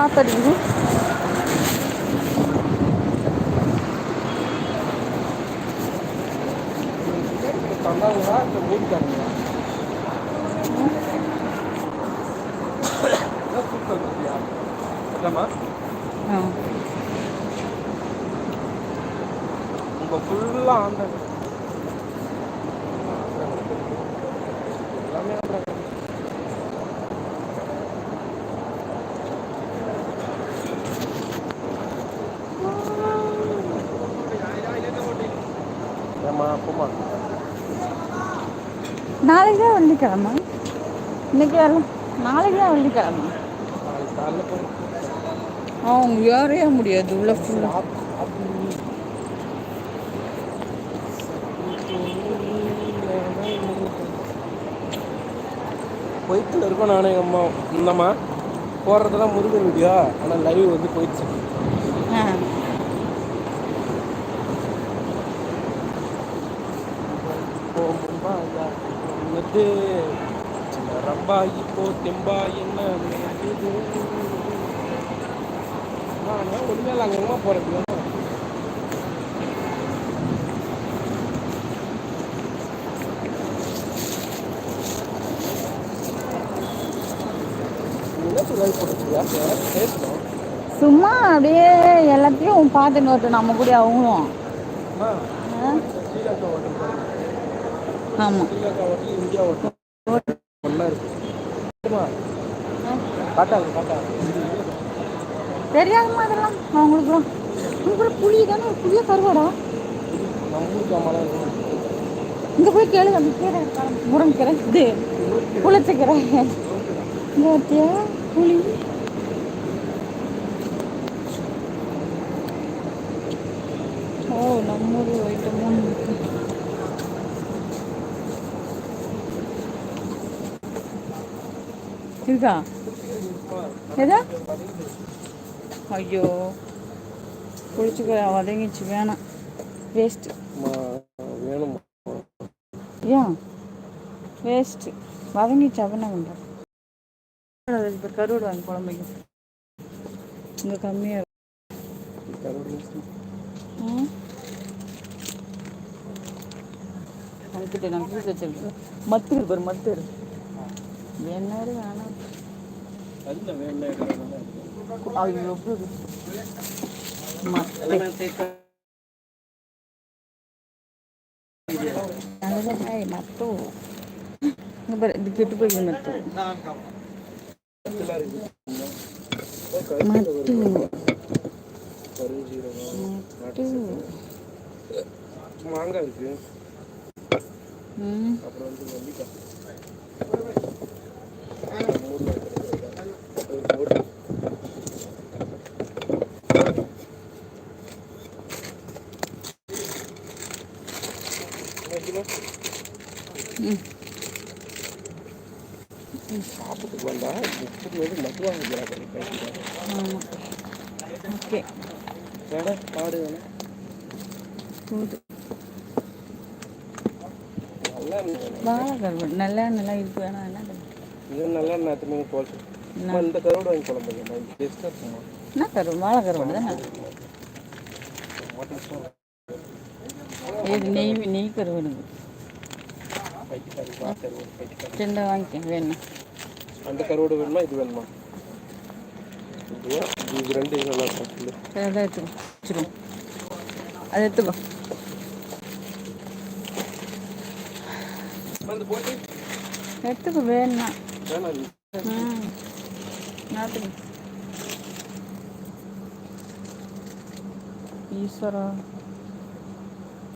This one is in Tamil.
காத்தடிக்குது தந்தாங்களா இந்த மூடிட்டாங்களா சூப்பர் பத்தியா இல்லைம்மா ஆ இப்போ ஃபுல்லாக ஆந்த எல்லாமே ஏம்மா போமா. நாளைக்கு தான் வெள்ளிக்கிழமை. இன்னைக்கு வரல நாளைக்கு தான் வெள்ளிக்கிழமை அவங்க ஏறவே முடியாது உள்ள ஃபுல்லாக போயிட்டு இருக்கோம் நானும் எங்கள் அம்மா. இந்தம்மா போடுறதெல்லாம் முருகன் வீடியோ ஆனால் லைவ் வந்து போயிடுச்சு. ஆ போகும்பா வந்துட்டு ரம்பா இப்போ தெம்பா என்ன ஒன்றுமே போட்டுருக்கியா பேசணும். சும்மா அப்படியே எல்லாத்தையும் பார்த்துன்னு வரட்டும் நம்ம கூட அவங்களும். ஆமாம் இந்தியா தெரியாதுமா அதெல்லாம் அவங்களுக்குலாம் உங்களுக்கு புளி தானே? புளிய கருவாடா இங்கே போய் கேளு அந்த கீரை இருக்காங்க. முருங்கீரை இது. புளிச்சக்கீரை. பார்த்தியா புளி. ஓ நம்ம ஊர் ஐட்டம்லாம் இருக்குது இதுதா எதா ஐயோ குளிச்சுக்க வதங்கிச்சு வேணாம் வேஸ்ட்டு வேணும் ஏன் வேஸ்ட்டு வதங்கிச்சு அப்ப என்ன பண்ணுறேன் இப்போ கருவாடு வாங்கி குழம்பு இங்கே கம்மியாக ம் அங்கிட்ட நான் ஃப்ரீஸ் வச்சிருக்கேன் மத்து இருக்கு மத்து இருக்கு வேணாரு வேணாம் அதுல வேணும் ஐயோ எப்படி இருக்கு? மத்து நல்லதா ஏய் மத்து இங்க பாரு இது கெட்டு போய் மத்து மத்து கருஞ்சீரகம் மத்து மாங்காய் இருக்கு ம் அப்புறம் வந்து நெல்லிக்காய் சாப்பிட்டுக்கு வந்தா முப்பது வந்து மட்டு வாங்கிக்கிறாங்க ஆமாம் ஓகே. வேணா காடு வேணா. போதும் நல்லா நல்லா நல்லா இருக்கு. வேணாம் என்ன? இது நல்லா இந்த கருவாடு வாங்கி டேஸ்ட்டாக இருக்குமா? என்ன கருவாடு? வாழை கருவாடு தானே இது நெய் நெய் பைத்தியக்காரி ரெண்டை வாங்கிக்க வேணும் அந்த கருவாடு வேணுமா இது வேணுமா இது ரெண்டு இது நல்லா இருக்கும் எடுத்துக்கோ அதை எடுத்துக்கோ எடுத்துக்கோ வேணாம் ஈஸ்வரா